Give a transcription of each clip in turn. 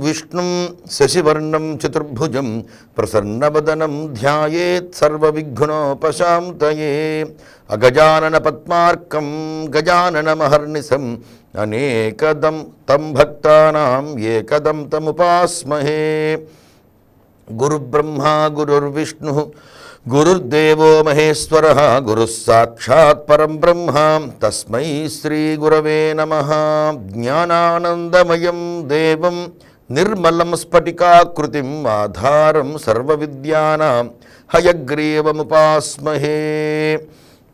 విష్ణుం శశివర్ణం చతుర్భుజం ప్రసన్నవదనం ధ్యాయేత్ సర్వవిఘ్నోపశాంతయే. అగజానన పద్మార్కం గజాననమహర్నిశం అనేకదం తం భక్తానాం ఏకదం తముపాస్మహే. గురుబ్రహ్మ గురుర్విష్ణు గురుర్దేవో మహేశ్వర గురుస్సాక్షాత్ పరం బ్రహ్మ తస్మై శ్రీగురవే నమ. జ్ఞానానందమయం దేవం నిర్మలం స్ఫటికాకృతిం ఆధారం సర్వవిద్యానాం హయగ్రీవముపాస్మహే.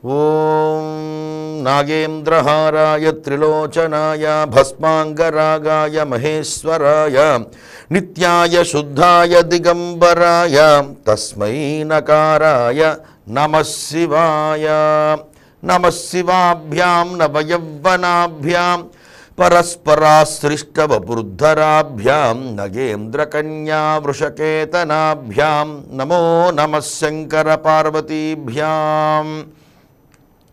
ఓం నాగేంద్రహారాయ త్రిలోచనాయ భస్మాంగరాగాయ మహేశ్వరాయ నిత్యాయ శుద్ధాయ దిగంబరాయ తస్మై నకారాయ నమ శివాయ. నమ పరస్పరా నవయవ్వనాభ్యాం నగేంద్రకన్యా వృషకేతనాభ్యాం నమో నమ శంకర పార్వతీభ్యాం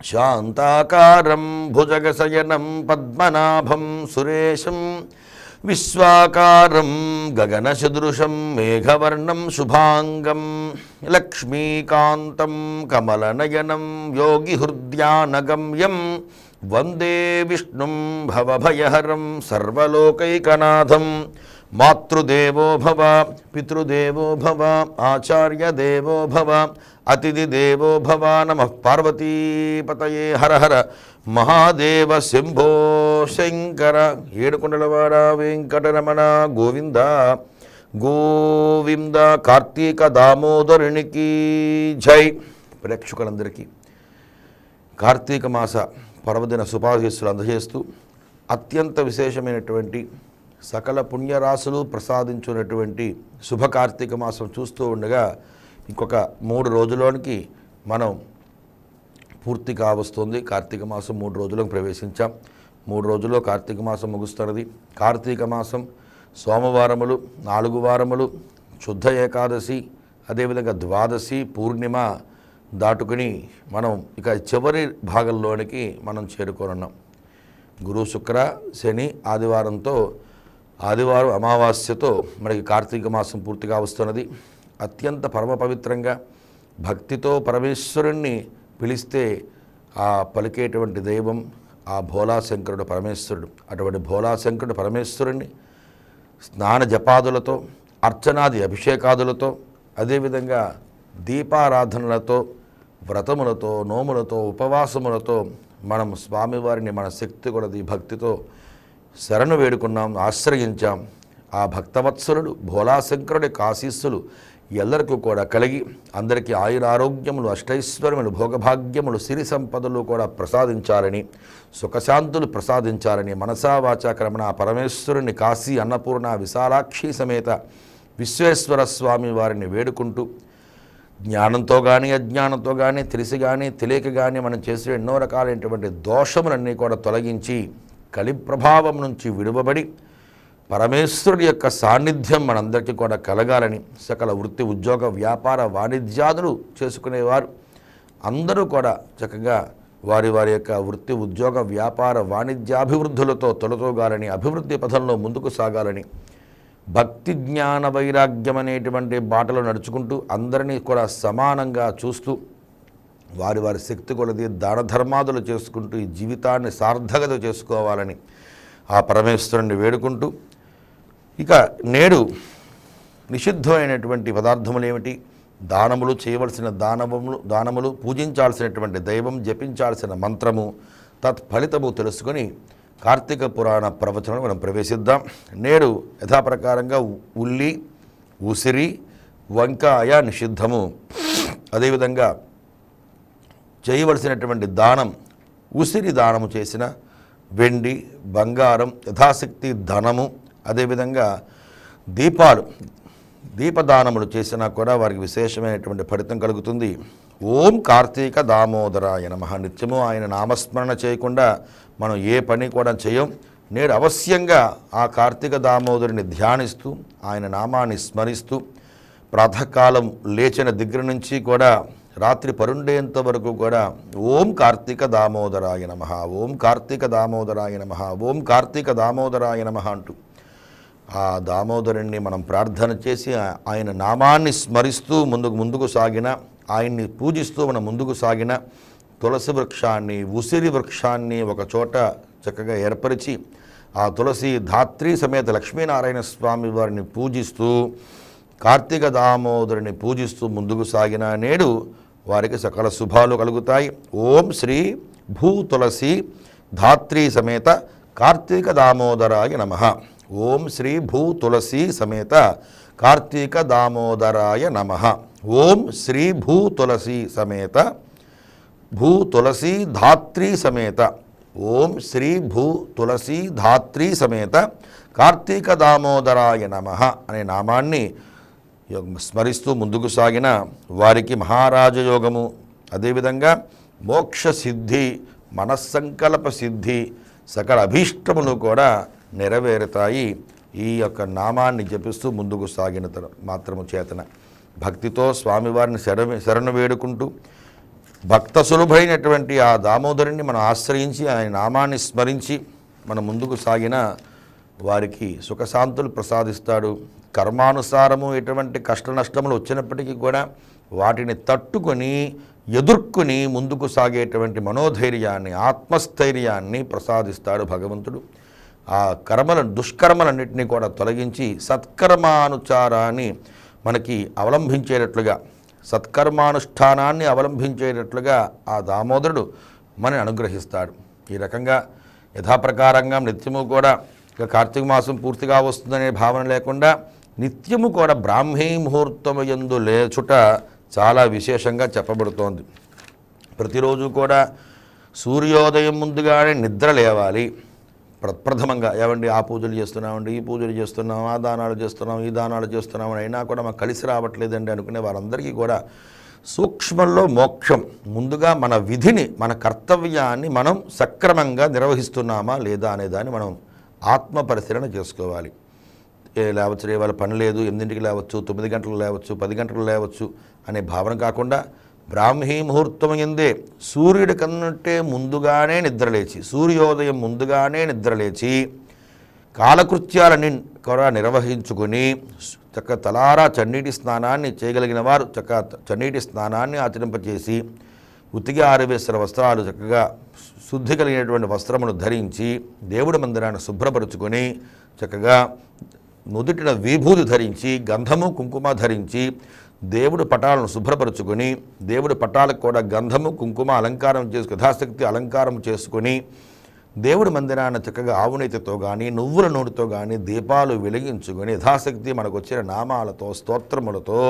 శాంతాకారం భుజగశయనం పద్మనాభం సురేశం విశ్వాకారం గగనసదృశం మేఘవర్ణం శుభాంగం లక్ష్మీకాంతం కమలనయనం యోగిహృద్యానగమ్యం వందే విష్ణుం భవభయహరం సర్వలోకైకనాథం. మాతృదేవో భవ పితృదేవో భవ ఆచార్యదేవో భవ అతిథిదేవో భవ నమ పార్వతీపతయే హర హర. మహాదేవ శంభో శంకర. ఏడుకొండలవాడ వెంకటరమణ గోవింద. గోవింద కార్తీక దామోదరునికి జై. ప్రేక్షకులందరికీ కార్తీక మాస పర్వదిన శుభాశీస్సులు అందజేస్తూ అత్యంత విశేషమైనటువంటి సకల పుణ్యరాశులు ప్రసాదించున్నటువంటి శుభ కార్తీక మాసం చూస్తూ ఉండగా ఇంకొక మూడు రోజులోనికి మనం పూర్తి కావస్తుంది. కార్తీక మాసం మూడు రోజులకు ప్రవేశించాం. మూడు రోజుల్లో కార్తీక మాసం ముగుస్తున్నది. కార్తీక మాసం సోమవారములు నాలుగు వారములు శుద్ధ ఏకాదశి అదేవిధంగా ద్వాదశి పూర్ణిమ దాటుకుని మనం ఇక చివరి భాగంలోనికి మనం చేరుకోనున్నాం. గురు శుక్ర శని ఆదివారంతో ఆదివారం అమావాస్యతో మనకి కార్తీక మాసం పూర్తిగా వస్తున్నది. అత్యంత పరమ పవిత్రంగా భక్తితో పరమేశ్వరుణ్ణి పిలిస్తే ఆ పలికేటువంటి దైవం ఆ భోలాశంకరుడు పరమేశ్వరుడు. అటువంటి భోలాశంకరుడు పరమేశ్వరుణ్ణి స్నాన జపాదులతో అర్చనాది అభిషేకాదులతో అదేవిధంగా దీపారాధనలతో వ్రతములతో నోములతో ఉపవాసములతో మనం స్వామివారిని మన శక్తి కొలది భక్తితో శరణు వేడుకున్నాం ఆశ్రయించాం. ఆ భక్తవత్సరుడు భోలాశంకరుడి కాశీస్సులు ఎల్లరికూ కూడా కలిగి అందరికీ ఆయురారోగ్యములు అష్టైశ్వర్యములు భోగభాగ్యములు సిరి సంపదలు కూడా ప్రసాదించాలని సుఖశాంతులు ప్రసాదించాలని మనసా వాచా క్రమణ పరమేశ్వరుని కాశీ అన్నపూర్ణ విశాలాక్షి సమేత విశ్వేశ్వర స్వామి వారిని వేడుకుంటూ జ్ఞానంతో కానీ అజ్ఞానంతో కానీ తెలిసి కానీ తెలియక కానీ మనం చేసే ఎన్నో రకాలైనటువంటి దోషములన్నీ కూడా తొలగించి కలి ప్రభావం నుంచి విడువబడి పరమేశ్వరుడి యొక్క సాన్నిధ్యం మనందరికీ కూడా కలగాలని సకల వృత్తి ఉద్యోగ వ్యాపార వాణిజ్యాదులు చేసుకునేవారు. అందరూ కూడా చక్కగా వారి వారి యొక్క వృత్తి ఉద్యోగ వ్యాపార వాణిజ్యాభివృద్ధులతో తొలతోగాలని అభివృద్ధి పథంలో ముందుకు సాగాలని భక్తి జ్ఞాన వైరాగ్యం అనేటువంటి బాటలో నడుచుకుంటూ అందరినీ కూడా సమానంగా చూస్తూ వారి వారి శక్తి కొలది దాన ధర్మాదులు చేసుకుంటూ ఈ జీవితాన్ని సార్థకత చేసుకోవాలని ఆ పరమేశ్వరుని వేడుకుంటూ ఇక నేడు నిషిద్ధమైనటువంటి పదార్థములు ఏమిటి? దానములు చేయవలసిన దానములు దానములు పూజించాల్సినటువంటి దైవం జపించాల్సిన మంత్రము తత్ఫలితము తెలుసుకొని కార్తీక పురాణ ప్రవచనం మనం ప్రవేశిద్దాం. నేడు యథాప్రకారంగా ఉ- ఉల్లి ఉసిరి వంకాయ నిషిద్ధము. అదేవిధంగా చేయవలసినటువంటి దానం ఉసిరి దానము చేసిన వెండి బంగారం యథాశక్తి ధనము అదేవిధంగా దీపాలు దీపదానములు చేసినా కూడా వారికి విశేషమైనటువంటి ఫలితం కలుగుతుంది. ఓం కార్తీక దామోదరాయ నమ. నిత్యము ఆయన నామస్మరణ చేయకుండా మనం ఏ పని కూడా చేయం. నేడు అవశ్యంగా ఆ కార్తీక దామోదరుని ధ్యానిస్తూ ఆయన నామాన్ని స్మరిస్తూ ప్రాతకాలం లేచిన దగ్గర నుంచి కూడా రాత్రి పరుండేంత వరకు కూడా ఓం కార్తీక దామోదరాయ నమ. ఓం కార్తీక దామోదరాయ నమ. ఓం కార్తీక దామోదరాయ నమ అంటూ ఆ దామోదరుణ్ణి మనం ప్రార్థన చేసి ఆయన నామాన్ని స్మరిస్తూ ముందుకు ముందుకు సాగిన ఆయన్ని పూజిస్తూ మనం ముందుకు సాగిన తులసి వృక్షాన్ని ఉసిరి వృక్షాన్ని ఒక చోట చక్కగా ఏర్పరిచి ఆ తులసి ధాత్రి సమేత లక్ష్మీనారాయణ స్వామి వారిని పూజిస్తూ కార్తీక దామోదరుని పూజిస్తూ ముందుకు సాగిన నేడు వారికి సకల శుభాలు కలుగుతాయి. ఓం శ్రీ భూ తులసి ధాత్రి సమేత కార్తీక దామోదరాయ నమ. ఓం శ్రీ భూ తులసి సమేత కార్తీక దామోదరాయ నమ. ఓం శ్రీ భూ తులసి సమేత భూ తులసి ధాత్రి సమేత ఓం శ్రీ భూ తులసి ధాత్రి సమేత కార్తీక దామోదరాయ నమ అనే నామాన్ని స్మరిస్తూ ముందుకు సాగిన వారికి మహారాజయోగము అదేవిధంగా మోక్ష సిద్ధి మనస్సంకల్ప సిద్ధి సకల అభీష్టములు కూడా నెరవేరుతాయి. ఈ యొక్క నామాన్ని జపిస్తూ ముందుకు సాగిన మాత్రము చేతన. భక్తితో స్వామివారిని శరణ శరణు వేడుకుంటూ భక్త సులభైనటువంటి ఆ దామోదరుని మనం ఆశ్రయించి ఆయన నామాన్ని స్మరించి మనం ముందుకు సాగిన వారికి సుఖశాంతులు ప్రసాదిస్తాడు. కర్మానుసారము ఎటువంటి కష్ట నష్టములు వచ్చినప్పటికీ కూడా వాటిని తట్టుకొని ఎదుర్కొని ముందుకు సాగేటువంటి మనోధైర్యాన్ని ఆత్మస్థైర్యాన్ని ప్రసాదిస్తాడు భగవంతుడు. ఆ కర్మల దుష్కర్మలన్నింటినీ కూడా తొలగించి సత్కర్మానుచారాన్ని మనకి అవలంబించేటట్లుగా సత్కర్మానుష్ఠానాన్ని అవలంబించేటట్లుగా ఆ దామోదరుడు మనని అనుగ్రహిస్తాడు. ఈ రకంగా యథాప్రకారంగా నిత్యము కూడా ఇక కార్తీక మాసం పూర్తిగా వస్తుందనే భావన లేకుండా నిత్యము కూడా బ్రాహ్మీ ముహూర్తము ఎందు లేచుట చాలా విశేషంగా చెప్పబడుతోంది. ప్రతిరోజు కూడా సూర్యోదయం ముందుగానే నిద్ర లేవాలి. ప్రప్రథమంగా ఏమండి ఆ పూజలు చేస్తున్నామండి ఈ పూజలు చేస్తున్నాం ఆ దానాలు చేస్తున్నాం ఈ దానాలు చేస్తున్నాం అని అయినా కూడా మాకు కలిసి రావట్లేదండి అనుకునే వారందరికీ కూడా సూక్ష్మంలో మోక్షం ముందుగా మన విధిని మన కర్తవ్యాన్ని మనం సక్రమంగా నిర్వహిస్తున్నామా లేదా అనే దాన్ని మనం ఆత్మ పరిశీలన చేసుకోవాలి. ఏ లేవచ్చు రేవాళ్ళ పని లేదు ఎనిమిదింటికి లేవచ్చు తొమ్మిది గంటలు లేవచ్చు పది గంటలు లేవచ్చు అనే భావన కాకుండా బ్రాహ్మీ ముహూర్తం ఎందే? సూర్యుడి కన్నంటే ముందుగానే నిద్రలేచి సూర్యోదయం ముందుగానే నిద్రలేచి కాలకృత్యాలని కూడా నిర్వహించుకుని చక్క తలారా చన్నీటి స్నానాన్ని చేయగలిగిన వారు చక్క చన్నీటి స్నానాన్ని ఆచరింపచేసి ఉతికి ఆరవేసిన వస్త్రాలు చక్కగా శుద్ధి కలిగినటువంటి వస్త్రమును ధరించి దేవుడి మందిరాన్ని శుభ్రపరుచుకొని చక్కగా నుదుటిన విభూతి ధరించి గంధము కుంకుమ ధరించి దేవుడు పటాలను శుభ్రపరుచుకొని దేవుడి పటాలకు కూడా గంధము కుంకుమ అలంకారం చేసుకు యథాశక్తి అలంకారం చేసుకొని దేవుడి మందిరాన్ని చక్కగా ఆవునీతితో కానీ నువ్వుల నూనెతో కానీ దీపాలు వెలిగించుకొని యథాశక్తి మనకు వచ్చిన నామాలతో స్తోత్రములతో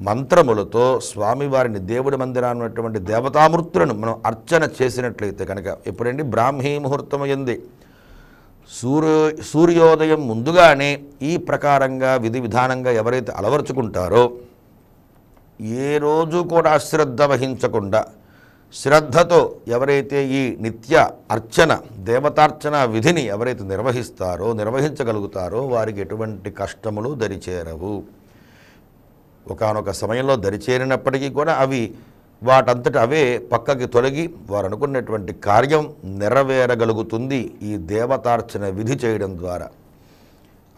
మంత్రములతో స్వామివారిని దేవుడి మందిరాన్ని ఉన్నటువంటి దేవతామూర్తులను మనం అర్చన చేసినట్లయితే కనుక ఎప్పుడండి? బ్రాహ్మీ ముహూర్తం ఎంది సూర్య సూర్యోదయం ముందుగానే ఈ ప్రకారంగా విధి విధానంగా ఎవరైతే అలవరుచుకుంటారో ఏ రోజు కూడా అశ్రద్ధ వహించకుండా శ్రద్ధతో ఎవరైతే ఈ నిత్య అర్చన దేవతార్చన విధిని ఎవరైతే నిర్వహిస్తారో నిర్వహించగలుగుతారో వారికి ఎటువంటి కష్టములు దరిచేరవు. ఒకానొక సమయంలో దరిచేరినప్పటికీ కూడా అవి వాటంతట అవే పక్కకి తొలగి వారు అనుకున్నటువంటి కార్యం నెరవేరగలుగుతుంది ఈ దేవతార్చన విధి చేయడం ద్వారా.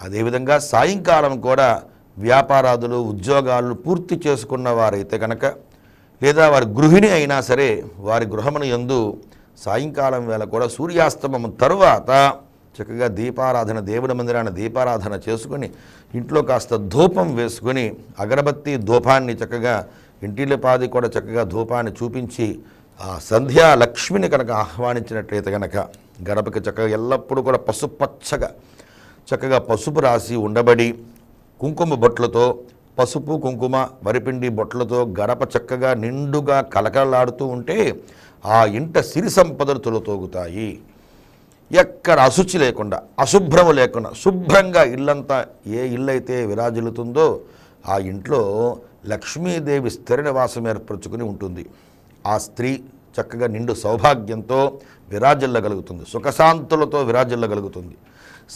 అదేవిధంగా సాయంకాలం కూడా వ్యాపారాదులు ఉద్యోగాలు పూర్తి చేసుకున్న వారైతే కనుక లేదా వారి గృహిణి అయినా సరే వారి గృహమును యందు సాయంకాలం వేళ కూడా సూర్యాస్తమం తరువాత చక్కగా దీపారాధన దేవుడి మందిరాన్ని దీపారాధన చేసుకుని ఇంట్లో కాస్త ధూపం వేసుకొని అగరబత్తి ధూపాన్ని చక్కగా ఇంటిల్లిపాది కూడా చక్కగా ధూపాన్ని చూపించి ఆ సంధ్యా లక్ష్మిని కనుక ఆహ్వానించినట్లయితే కనుక గడపకి చక్కగా ఎల్లప్పుడూ కూడా పసుపచ్చగా చక్కగా పసుపు రాసి ఉండబడి కుంకుమ బొట్లతో పసుపు కుంకుమ వరిపిండి బొట్లతో గడప చక్కగా నిండుగా కలకలాడుతూ ఉంటే ఆ ఇంట సిరి సంపదలు తొలతోగుతాయి. ఎక్కడ అశుచి లేకుండా అశుభ్రము లేకుండా శుభ్రంగా ఇల్లంతా ఏ ఇల్లు అయితే విరాజిల్లుతుందో ఆ ఇంట్లో లక్ష్మీదేవి స్థిర నివాసం ఏర్పరచుకుని ఉంటుంది. ఆ స్త్రీ చక్కగా నిండు సౌభాగ్యంతో విరాజిల్లగలుగుతుంది. సుఖశాంతులతో విరాజిల్లగలుగుతుంది.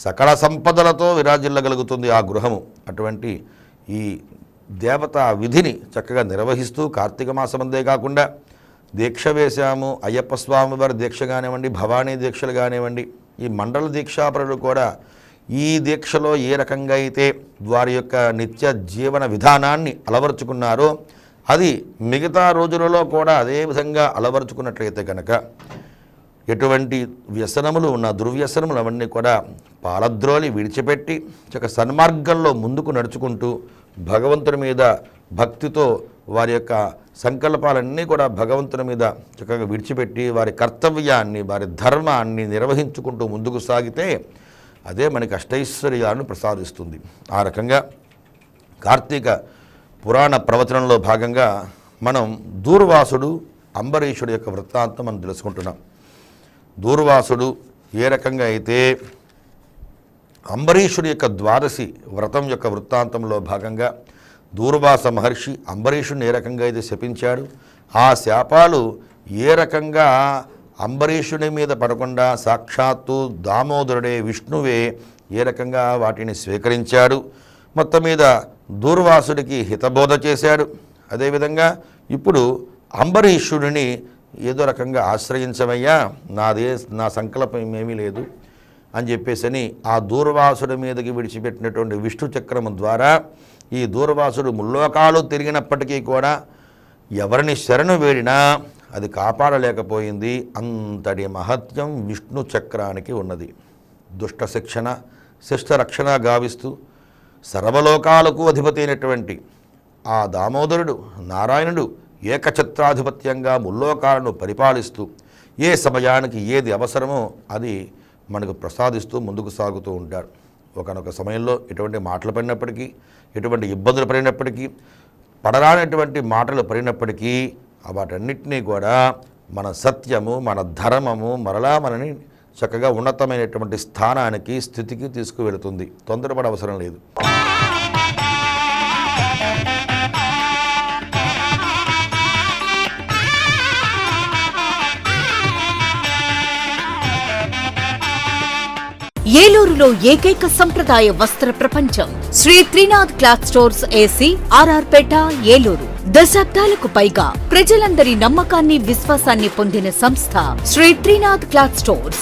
సకల సంపదలతో విరాజిల్లగలుగుతుంది ఆ గృహము. అటువంటి ఈ దేవతా విధిని చక్కగా నిర్వహిస్తూ కార్తీక మాసమందే కాకుండా దీక్ష వేశాము. అయ్యప్ప స్వామి వారి దీక్ష కానివ్వండి భవానీ దీక్షలు కానివ్వండి ఈ మండల దీక్షాపరులు కూడా ఈ దీక్షలో ఏ రకంగా అయితే వారి యొక్క నిత్య జీవన విధానాన్ని అలవరుచుకున్నారో అది మిగతా రోజులలో కూడా అదే విధంగా అలవరుచుకున్నట్లయితే కనుక ఎటువంటి వ్యసనములు ఉన్న దుర్వ్యసనములు అవన్నీ కూడా పాలద్రోలి విడిచిపెట్టి ఒక సన్మార్గంలో ముందుకు నడుచుకుంటూ భగవంతుని మీద భక్తితో వారి యొక్క సంకల్పాలన్నీ కూడా భగవంతుని మీద చక్కగా విడిచిపెట్టి వారి కర్తవ్యాన్ని వారి ధర్మాన్ని నిర్వహించుకుంటూ ముందుకు సాగితే అదే మనకి అష్టైశ్వర్యాలను ప్రసాదిస్తుంది. ఆ రకంగా కార్తీక పురాణ ప్రవచనంలో భాగంగా మనం దూర్వాసుడు అంబరీషుడు యొక్క వృత్తాంతం మనం తెలుసుకుంటున్నాం. దూర్వాసుడు ఏ రకంగా అయితే అంబరీషుడి యొక్క ద్వాదశి వ్రతం యొక్క వృత్తాంతంలో భాగంగా దూర్వాస మహర్షి అంబరీషుడిని ఏ రకంగా అయితే శపించాడు ఆ శాపాలు ఏ రకంగా అంబరీషుడి మీద పడకుండా సాక్షాత్తు దామోదరుడే విష్ణువే ఏ రకంగా వాటిని స్వీకరించాడు మొత్తం మీద దూర్వాసుడికి హితబోధ చేశాడు. అదేవిధంగా ఇప్పుడు అంబరీషుడిని ఏదో రకంగా ఆశ్రయించవయ్యా నాదే నా సంకల్పం ఏమీ లేదు అని చెప్పేసని ఆ దూర్వాసుడి మీదకి విడిచిపెట్టినటువంటి విష్ణు చక్రము ద్వారా ఈ దూర్వాసుడు ముల్లోకాలు తిరిగినప్పటికీ కూడా ఎవరిని శరణు వేడినా అది కాపాడలేకపోయింది. అంతటి మహత్యం విష్ణు చక్రానికి ఉన్నది. దుష్ట శిక్షణ శిష్ట రక్షణ గావిస్తూ సర్వలోకాలకు అధిపతి అయినటువంటి ఆ దామోదరుడు నారాయణుడు ఏకఛత్రాధిపత్యంగా ముల్లోకాలను పరిపాలిస్తూ ఏ సమయానికి ఏది అవసరమో అది మనకు ప్రసాదిస్తూ ముందుకు సాగుతూ ఉంటాడు. ఒకనొక సమయంలో ఎటువంటి మాటలు పడినప్పటికీ ఎటువంటి ఇబ్బందులు పడినప్పటికీ పడరానటువంటి మాటలు పడినప్పటికీ వాటన్నిటినీ కూడా మన సత్యము మన ధర్మము మరలా మనని చక్కగా ఉన్నతమైనటువంటి స్థానానికి స్థితికి తీసుకువెళుతుంది. తొందరపడ అవసరం లేదు. ఏలూరులో ఏకైక సంప్రదాయ వస్త్ర ప్రపంచం Shri Trinath cloth stores AC RR Peta Eluru. దశాబ్దాలకు పైగా ప్రజలందరి నమ్మకాన్ని విశ్వాసాన్ని పొందిన సంస్థ Shri Trinath cloth stores.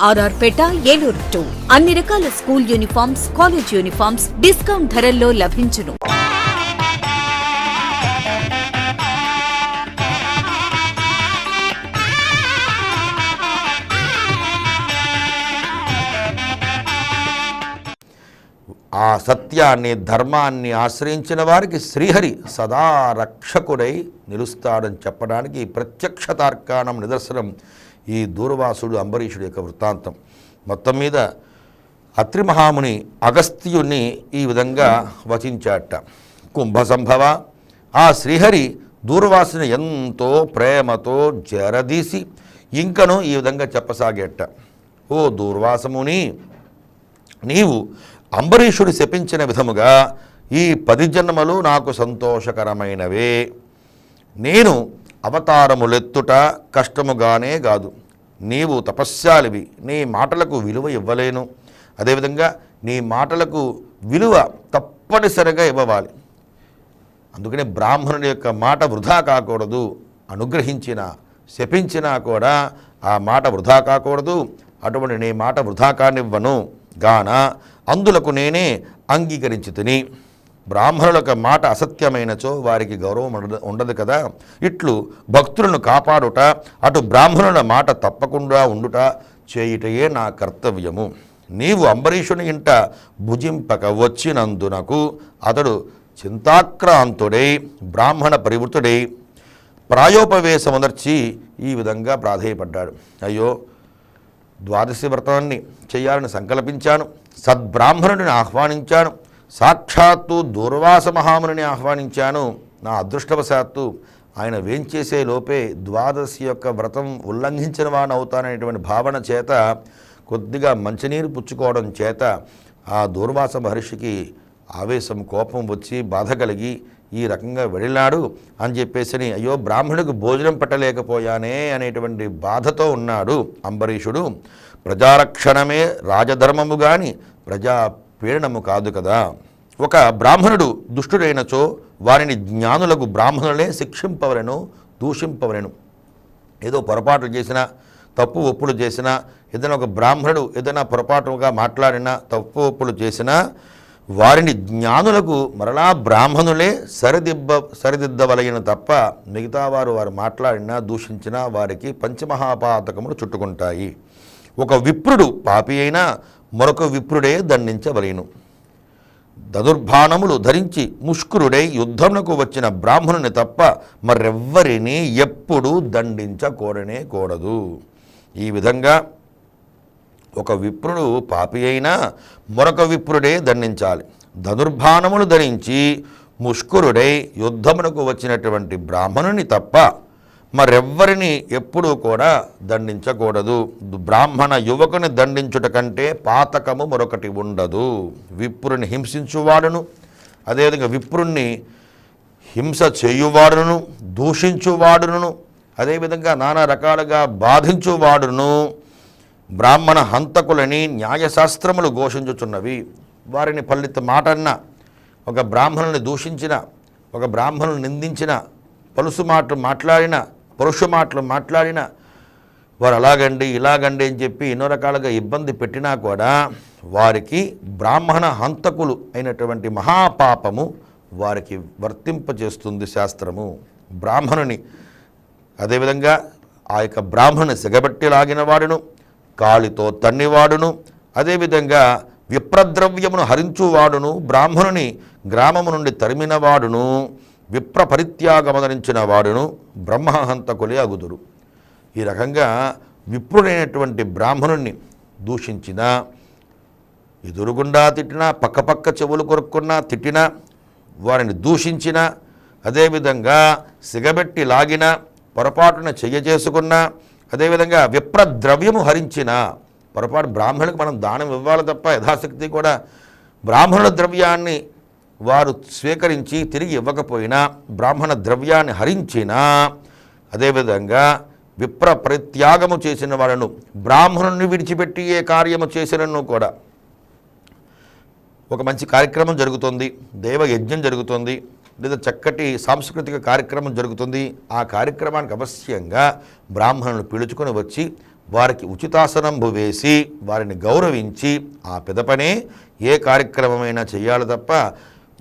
RR Peta Eluru two. అన్ని రకాల school uniforms college uniforms discount ధరల్లో లభించును. ఆ సత్యాన్ని ధర్మాన్ని ఆశ్రయించిన వారికి శ్రీహరి సదా రక్షకుడై నిలుస్తాడని చెప్పడానికి ప్రత్యక్ష తార్కాణం నిదర్శనం ఈ దూర్వాసుడు అంబరీషుడు యొక్క వృత్తాంతం. మొత్తం మీద అత్రి మహాముని ఈ విధంగా వచించాట. కుంభ సంభవ ఆ శ్రీహరి దూర్వాసుని ఎంతో ప్రేమతో జరదీసి ఇంకను ఈ విధంగా చెప్పసాగేట. ఓ దూర్వాసముని నీవు అంబరీషుడు శపించిన విధముగా ఈ పది జన్మలు నాకు సంతోషకరమైనవే. నేను అవతారములెత్తుట కష్టముగానే కాదు నీవు తపస్యాలివి నీ మాటలకు విలువ ఇవ్వలేను. అదేవిధంగా నీ మాటలకు విలువ తప్పనిసరిగా ఇవ్వాలి అందుకనే బ్రాహ్మణుని యొక్క మాట వృధా కాకూడదు. అనుగ్రహించిన శపించినా కూడా ఆ మాట వృధా కాకూడదు. అటువంటి నీ మాట వృధా కానివ్వను. గాన అందులకు నేనే అంగీకరించి తిని బ్రాహ్మణులకు మాట అసత్యమైనచో వారికి గౌరవం ఉండదు ఉండదు కదా. ఇట్లు భక్తులను కాపాడుట అటు బ్రాహ్మణుల మాట తప్పకుండా ఉండుట చేయుటయే నా కర్తవ్యము. నీవు అంబరీషుని ఇంట భుజింపక వచ్చినందునకు అతడు చింతాక్రాంతుడై బ్రాహ్మణ పరివృతుడై ప్రాయోపవేశమునర్చి ఈ విధంగా ప్రాధేయపడ్డాడు. అయ్యో ద్వాదశి వ్రతాన్ని చేయాలని సంకల్పించాను. సద్బ్రాహ్మణుడిని ఆహ్వానించాను. సాక్షాత్తు దూర్వాస మహామునిని ఆహ్వానించాను. నా అదృష్టవశాత్తు ఆయన వేంచేసే లోపే ద్వాదశి యొక్క వ్రతం ఉల్లంఘించిన వాడిని అవుతాననేటువంటి భావన చేత కొద్దిగా మంచినీరు పుచ్చుకోవడం చేత ఆ దూర్వాస మహర్షికి ఆవేశం కోపం వచ్చి బాధ కలిగి ఈ రకంగా వెళ్ళినాడు అని చెప్పేసి అయ్యో బ్రాహ్మణుడికి భోజనం పెట్టలేకపోయానే అనేటువంటి బాధతో ఉన్నాడు అంబరీషుడు. ప్రజారక్షణమే రాజధర్మము కానీ ప్రజా పీడనము కాదు కదా. ఒక బ్రాహ్మణుడు దుష్టుడైనచో వారిని జ్ఞానులకు బ్రాహ్మణులే శిక్షింపవలను దూషింపవలను. ఏదో పొరపాట్లు చేసినా తప్పు ఒప్పులు చేసినా ఏదైనా ఒక బ్రాహ్మణుడు ఏదైనా పొరపాటుగా మాట్లాడినా తప్పు ఒప్పులు చేసినా వారిని జ్ఞానులకు మరలా బ్రాహ్మణులే సరిదిబ్బ సరిదిద్దవలగిన తప్ప మిగతా వారు వారు మాట్లాడినా దూషించినా వారికి పంచమహాపాతకములు చుట్టుకుంటాయి. ఒక విప్రుడు పాపి అయినా మరొక విప్రుడే దండించవలేను. దదుర్భాణములు ధరించి ముష్కరుడై యుద్ధమునకు వచ్చిన బ్రాహ్మణుని తప్ప మరెవ్వరిని ఎప్పుడూ దండించకూడనే కూడదు ఈ విధంగా ఒక విప్రుడు పాపి అయినా మరొక విప్రుడే దండించాలి. ధనుర్బాణములు ధరించి ముష్కరుడై యుద్ధమునకు వచ్చినటువంటి బ్రాహ్మణుని తప్ప మరెవ్వరిని ఎప్పుడూ కూడా దండించకూడదు. బ్రాహ్మణ యువకుని దండించుట కంటే పాతకము మరొకటి ఉండదు. విప్రుని హింసించువాడును అదేవిధంగా విప్రుణ్ణి హింస చేయువాడును దూషించువాడును అదేవిధంగా నానా రకాలుగా బాధించువాడును. బ్రాహ్మణ హంతకులని న్యాయశాస్త్రములు ఘోషించుచున్నవి. వారిని ఫలిత మాటన్న ఒక బ్రాహ్మణుని దూషించిన ఒక బ్రాహ్మణుని నిందించిన పలుసు మాట మాట్లాడిన పరుష మాటలు మాట్లాడిన వారు అలాగండి ఇలాగండి అని చెప్పి ఎన్నో రకాలుగా ఇబ్బంది పెట్టినా కూడా వారికి బ్రాహ్మణ హంతకులు అయినటువంటి మహాపాపము వారికి వర్తింపజేస్తుంది శాస్త్రము. బ్రాహ్మణుని అదేవిధంగా ఆ యొక్క బ్రాహ్మణుని సిగబెట్టి లాగిన వాడును కాలితో తన్నివాడును అదేవిధంగా విప్రద్రవ్యమును హరించువాడును బ్రాహ్మణుని గ్రామము నుండి తరిమినవాడును విప్ర పరిత్యాగమదరించిన వాడును బ్రహ్మహంతకులే అగుదురు. ఈ రకంగా విప్రుడైనటువంటి బ్రాహ్మణుణ్ణి దూషించిన ఎదురుగుండా తిట్టినా పక్కపక్క చెవులు కొరుక్కున్నా తిట్టినా వారిని దూషించిన అదేవిధంగా సిగబెట్టి లాగిన పొరపాటున చెయ్య చేసుకున్న అదేవిధంగా విప్ర ద్రవ్యము హరించిన పొరపాటు బ్రాహ్మణులకు మనం దానం ఇవ్వాలి తప్ప యథాశక్తి కూడా బ్రాహ్మణుల ద్రవ్యాన్ని వారు స్వీకరించి తిరిగి ఇవ్వకపోయినా బ్రాహ్మణ ద్రవ్యాన్ని హరించినా అదేవిధంగా విప్ర పరిత్యాగము చేసిన వాళ్ళను బ్రాహ్మణుని విడిచిపెట్టి ఏ కార్యము చేసినను కూడా. ఒక మంచి కార్యక్రమం జరుగుతుంది దేవయజ్ఞం జరుగుతుంది లేదా చక్కటి సాంస్కృతిక కార్యక్రమం జరుగుతుంది. ఆ కార్యక్రమానికి అవశ్యంగా బ్రాహ్మణులు పిలుచుకొని వచ్చి వారికి ఉచితాసనంబు వేసి వారిని గౌరవించి ఆ పిదపనే ఏ కార్యక్రమమైనా చేయాలి తప్ప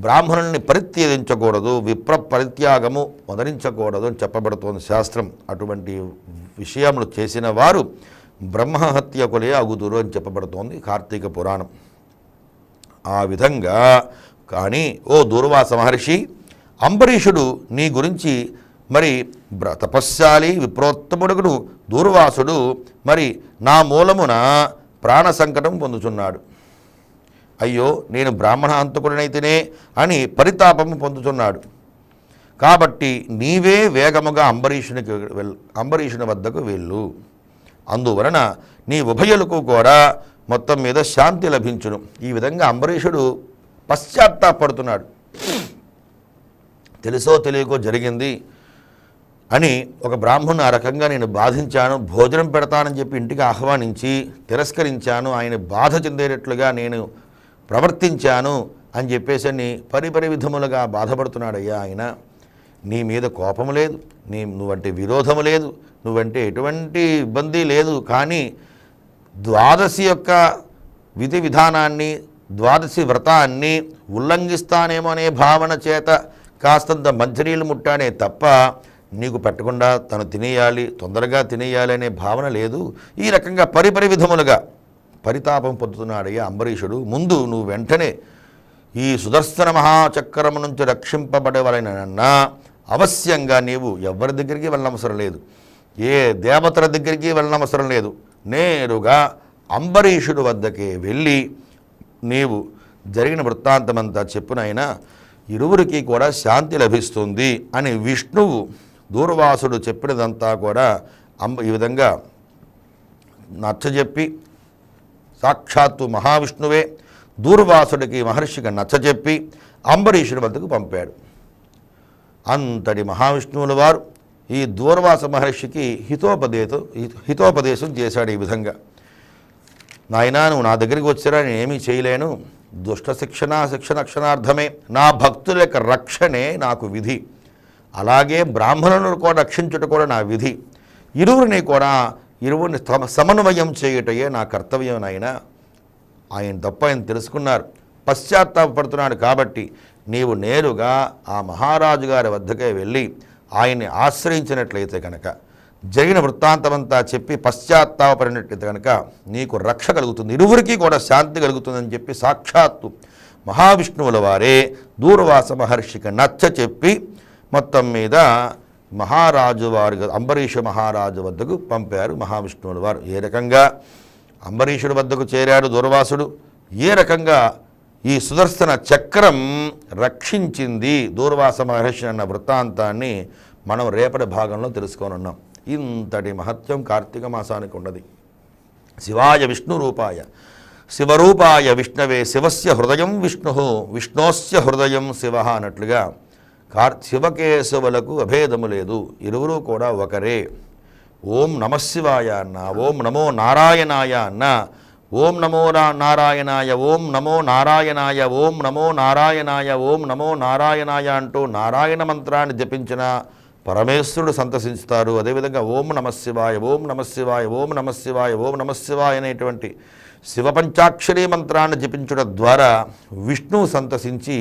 బ్రాహ్మణుల్ని పరిత్యజించకూడదు విప్ర పరిత్యాగము వదరించకూడదు అని చెప్పబడుతోంది శాస్త్రం. అటువంటి విషయములు చేసిన వారు బ్రహ్మహత్యకులే అగుదురు అని చెప్పబడుతోంది కార్తీక పురాణం. ఆ విధంగా కానీ ఓ దూర్వాస మహర్షి అంబరీషుడు నీ గురించి మరి బ్ర- తపస్శాలి విప్రోత్తముడుగుడు దూర్వాసుడు మరి నా మూలమున ప్రాణ సంకటం పొందుచున్నాడు. అయ్యో నేను బ్రాహ్మణ హంతకుడినైతేనే అని పరితాపము పొందుతున్నాడు. కాబట్టి నీవే వేగముగా అంబరీషునికి వెల్ అంబరీషుని వద్దకు వెళ్ళు. అందువలన నీ ఉభయులకు కూడా మొత్తం మీద శాంతి లభించును. ఈ విధంగా అంబరీషుడు పశ్చాత్తాపడుతున్నాడు. తెలుసో తెలియకో జరిగింది అని ఒక బ్రాహ్మణుని ఆ రకంగా నేను బాధించాను భోజనం పెడతానని చెప్పి ఇంటికి ఆహ్వానించి తిరస్కరించాను. ఆయన బాధ చెందేటట్లుగా నేను ప్రవర్తించాను అని చెప్పేసి అని పరిపరి విధములుగా బాధపడుతున్నాడయ్యా ఆయన. నీ మీద కోపం లేదు నీ నువ్వంటే విరోధము లేదు నువ్వంటే ఎటువంటి ఇబ్బంది లేదు కానీ ద్వాదశి యొక్క విధి విధానాన్ని ద్వాదశి వ్రతాన్ని ఉల్లంఘిస్తానేమో అనే భావన చేత కాస్తంత మంచినీళ్ళు ముట్టానే తప్ప నీకు పెట్టకుండా తను తినేయాలి తొందరగా తినేయాలి అనే భావన లేదు. ఈ రకంగా పరిపరి విధములుగా పరితాపం పొందుతున్నాడయ్యా అంబరీషుడు. ముందు నువ్వు వెంటనే ఈ సుదర్శన మహాచక్రము నుంచి రక్షింపబడేవాలైనా అవశ్యంగా నీవు ఎవరి దగ్గరికి వెళ్ళనవసరం లేదు. ఏ దేవతల దగ్గరికి వెళ్ళనవసరం లేదు. నేరుగా అంబరీషుడు వద్దకే వెళ్ళి నీవు జరిగిన వృత్తాంతమంతా చెప్పునైనా ఇరువురికి కూడా శాంతి లభిస్తుంది అని విష్ణువు దూర్వాసుడు చెప్పినదంతా కూడా అంబ ఈ విధంగా నచ్చజెప్పి సాక్షాత్తు మహావిష్ణువే. దూర్వాసుడికి మహర్షికి నచ్చజెప్పి అంబరీషుడి వద్దకు పంపాడు. అంతటి మహావిష్ణువుల వారు ఈ దూర్వాస మహర్షికి హితోపదేశం హితోపదేశం చేశాడు ఈ విధంగా. నాయనా నువ్వు నా దగ్గరికి వచ్చారా నేను ఏమీ చేయలేను. దుష్ట శిక్షణ శిక్షణ రక్షణార్థమే నా భక్తుల యొక్క రక్షణే నాకు విధి. అలాగే బ్రాహ్మణులను కూడా రక్షించుట కూడా నా విధి. ఇరువురిని కూడా ఇరువుని సమ- సమన్వయం చేయుటయే నా కర్తవ్యం నాయన. ఆయన తప్ప ఆయన తెలుసుకున్నారు. పశ్చాత్తాపడుతున్నాడు కాబట్టి నీవు నేరుగా ఆ మహారాజు గారి వద్దకే వెళ్ళి ఆయన్ని ఆశ్రయించినట్లయితే కనుక జరిగిన వృత్తాంతమంతా చెప్పి పశ్చాత్తాపడినట్లయితే కనుక నీకు రక్ష కలుగుతుంది. ఇరువురికి కూడా శాంతి కలుగుతుందని చెప్పి సాక్షాత్తు మహావిష్ణువుల వారే దూర్వాస మహర్షికి నచ్చ చెప్పి మొత్తం మీద మహారాజు వారి అంబరీష మహారాజు వద్దకు పంపారు మహావిష్ణువుల వారు. ఏ రకంగా అంబరీషుడి వద్దకు చేరాడు దూర్వాసుడు? ఏ రకంగా ఈ సుదర్శన చక్రం రక్షించింది? దూర్వాస మహర్షి అన్న వృత్తాంతాన్ని మనం రేపటి భాగంలో తెలుసుకోనున్నాం. ఇంతటి మహత్యం కార్తీక మాసానికి ఉన్నది. శివాయ విష్ణు రూపాయ. శివరూపాయ విష్ణవే శివస్య హృదయం విష్ణు విష్ణోస్య హృదయం శివ అన్నట్లుగా కార్ శివకేశవులకు అభేదము లేదు. ఇరువురు కూడా ఒకరే. ఓం నమశివాయ అన్న ఓం నమో నారాయణాయ అన్న ఓం నమో నారాయణాయ ఓం నమో నారాయణాయ ఓం నమో నారాయణాయ ఓం నమో నారాయణాయ అంటూ నారాయణ మంత్రాన్ని జపించిన పరమేశ్వరుడు సంతసించుతారు. అదేవిధంగా ఓం నమశివాయ ఓం నమశివాయ ఓం నమశివాయ ఓం నమశివాయ అనేటువంటి శివపంచాక్షరీ మంత్రాన్ని జపించడం ద్వారా విష్ణువు సంతసించి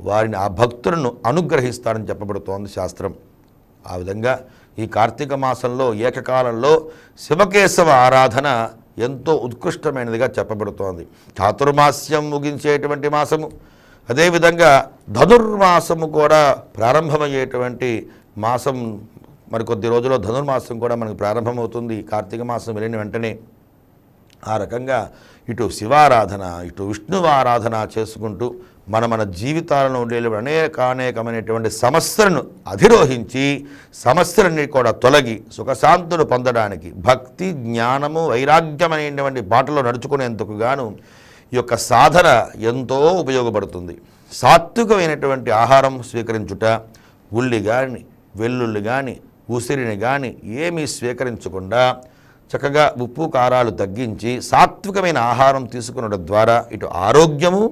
వారిని ఆ భక్తులను అనుగ్రహిస్తాడని చెప్పబడుతోంది శాస్త్రం. ఆ విధంగా ఈ కార్తీక మాసంలో ఏకకాలంలో శివకేశవ ఆరాధన ఎంతో ఉత్కృష్టమైనదిగా చెప్పబడుతోంది. చాతుర్మాస్యం ముగించేటువంటి మాసము అదేవిధంగా ధనుర్మాసము కూడా ప్రారంభమయ్యేటువంటి మాసం మరికొద్ది రోజుల్లో ధనుర్మాసం కూడా మనకు ప్రారంభమవుతుంది. కార్తీక మాసం వెళ్ళిన వెంటనే ఆ రకంగా ఇటు శివారాధన ఇటు విష్ణువు ఆరాధన చేసుకుంటూ మన మన జీవితాలను ఉండే అనేకానేకమైనటువంటి సమస్యలను అధిరోహించి సమస్యలన్నీ కూడా తొలగి సుఖశాంతులు పొందడానికి భక్తి జ్ఞానము వైరాగ్యమైనటువంటి బాటలో నడుచుకునేందుకు గాను ఈ యొక్క సాధన ఎంతో ఉపయోగపడుతుంది. సాత్వికమైనటువంటి ఆహారం స్వీకరించుట ఉల్లి కానీ వెల్లుల్లి కానీ ఉసిరిని కానీ ఏమీ స్వీకరించకుండా చక్కగా ఉప్పు కారాలు తగ్గించి సాత్వికమైన ఆహారం తీసుకునడం ద్వారా ఇటు ఆరోగ్యము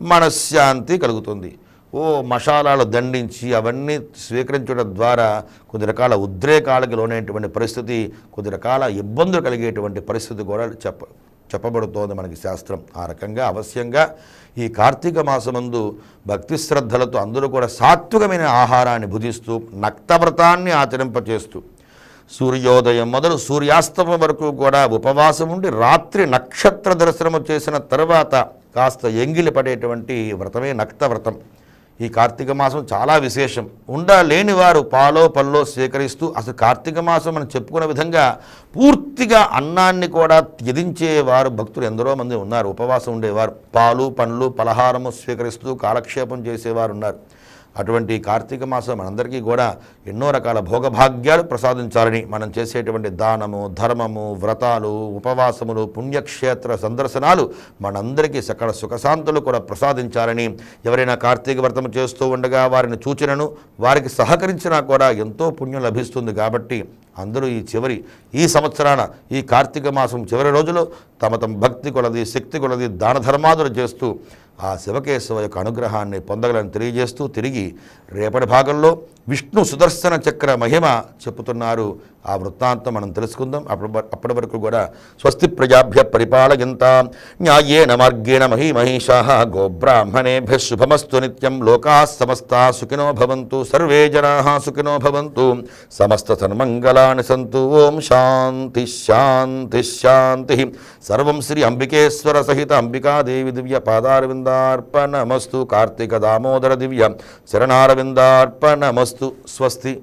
మనశ్శాంతి కలుగుతుంది. ఓ మసాలాలు దండించి అవన్నీ స్వీకరించడం ద్వారా కొద్ది రకాల ఉద్రేకాలకు లోనేటువంటి పరిస్థితి కొద్ది రకాల ఇబ్బందులు కలిగేటువంటి పరిస్థితి కూడా చెప్ప చెప్పబడుతోంది మనకి శాస్త్రం. ఆ రకంగా అవశ్యంగా ఈ కార్తీక మాసమందు భక్తి శ్రద్ధలతో అందరూ కూడా సాత్వికమైన ఆహారాన్ని భుజిస్తూ నక్తవ్రతాన్ని ఆచరింపచేస్తూ సూర్యోదయం మొదలు సూర్యాస్తమం వరకు కూడా ఉపవాసం ఉండి రాత్రి నక్షత్ర దర్శనము చేసిన తర్వాత కాస్త ఎంగిలి పడేటువంటి వ్రతమే నక్త వ్రతం ఈ కార్తీక మాసం చాలా విశేషం. ఉండలేని వారు పాలో పల్లో స్వీకరిస్తూ అసలు కార్తీక మాసం మనం చెప్పుకున్న విధంగా పూర్తిగా అన్నాన్ని కూడా త్యజించేవారు భక్తులు ఎందరో మంది ఉన్నారు. ఉపవాసం ఉండేవారు. పాలు పండ్లు పలహారము స్వీకరిస్తూ కాలక్షేపం చేసేవారు ఉన్నారు అటువంటి కార్తీక మాసం మనందరికీ కూడా ఎన్నో రకాల భోగభాగ్యాలు ప్రసాదించాలని మనం చేసేటువంటి దానము ధర్మము వ్రతాలు ఉపవాసములు పుణ్యక్షేత్ర సందర్శనాలు మనందరికీ సకల సుఖశాంతులు కూడా ప్రసాదించాలని ఎవరైనా కార్తీక వ్రతం చేస్తూ ఉండగా వారిని చూచినను వారికి సహకరించినా కూడా ఎంతో పుణ్యం లభిస్తుంది కాబట్టి అందరూ ఈ చివరి ఈ సంవత్సరాన ఈ కార్తీక మాసం చివరి రోజులో తమ తమ భక్తి కొలది శక్తి కొలది దాన ధర్మాదులు చేస్తూ ఆ శివకేశవ యొక్క అనుగ్రహాన్ని పొందగలని తెలియజేస్తూ తిరిగి రేపటి భాగంలో విష్ణు సుదర్శన చక్ర మహిమ చెప్పుతున్నారు ఆ వృత్తాంతం మనం తెలుసుకుందాం. అప్పటి అప్పటి వరకు కూడా స్వస్తి ప్రజాభ్య పరిపాలయంత. న్యాయేన మార్గేణ మహీ మహిషా గోబ్రాహ్మణేభ్య శుభమస్తు నిత్యం. లోకా సమస్తా సుఖినో భవంతు. సర్వే జనా సుఖినో భవంతు. సమస్త సన్మంగళాని సంతు. ఓం శాంతి శాంతి శాంతి. సర్వం శ్రీ అంబికేశ్వర సహిత అంబికాదేవి దివ్య పాదారవిందార్పణమస్తు. కార్తీక దామోదర దివ్య శరణారవిందార్పణమస్తు. స్వస్తి.